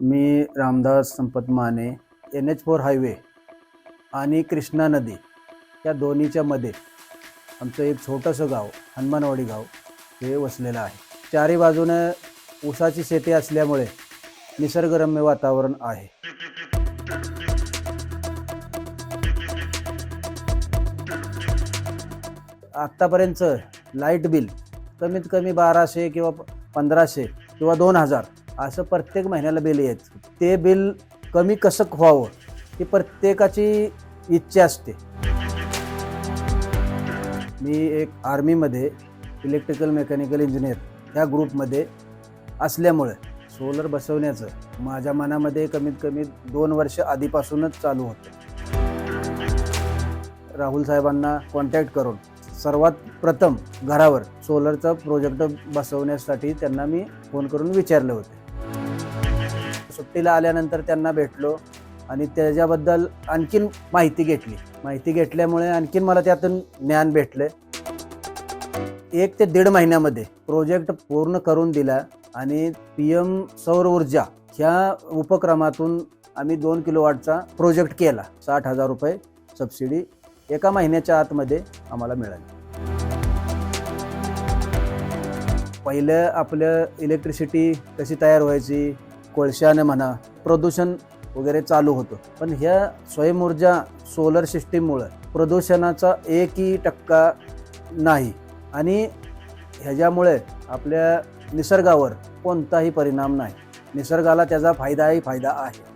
मी Ramdas Sampat Mane N H four highway आणि कृष्णा नदी या दोन्हीच्या मध्ये आमचं एक छोटंसं गाव हनुमानवाडी गाव हे वसलेलं आहे. चारी बाजूनं ऊसाची शेती असल्यामुळे निसर्गरम्य वातावरण आहे. आत्तापर्यंतचं लाइट बिल कमीत कमी बाराशे किंवा पंधराशे किंवा दोन हजार असं प्रत्येक महिन्याला बिल येत. ते बिल कमी कसं व्हावं ही प्रत्येकाची इच्छा असते. मी एक आर्मीमध्ये इलेक्ट्रिकल मेकॅनिकल इंजिनियर ह्या ग्रुपमध्ये असल्यामुळे सोलर बसवण्याचं माझ्या मनामध्ये कमीत कमी दोन वर्ष आधीपासूनच चालू होतं. राहुल साहेबांना कॉन्टॅक्ट करून सर्वात प्रथम घरावर सोलरचा प्रोजेक्ट बसवण्यासाठी त्यांना मी फोन करून विचारले होते. सुट्टीला आल्यानंतर त्यांना भेटलो आणि त्याच्याबद्दल आणखीन माहिती घेतली. माहिती घेतल्यामुळे आणखीन मला त्यातून ज्ञान भेटले एक ते दीड महिन्यामध्ये प्रोजेक्ट पूर्ण करून दिला आणि पी एम सौर ऊर्जा ह्या उपक्रमातून आम्ही दोन किलोवाटचा प्रोजेक्ट केला. साठ हजार रुपये सबसिडी एका महिन्याच्या आतमध्ये आम्हाला मिळाली. पहिलं आपलं इलेक्ट्रिसिटी कशी तयार व्हायची? कोळशाने म्हणा प्रदूषण वगैरे चालू होतं. पण ह्या स्वयंऊर्जा सोलर सिस्टीममुळं प्रदूषणाचा एकही टक्का नाही. आणि ह्याच्यामुळे आपल्या निसर्गावर कोणताही परिणाम नाही. निसर्गाला त्याचा फायदाही फायदा आहे.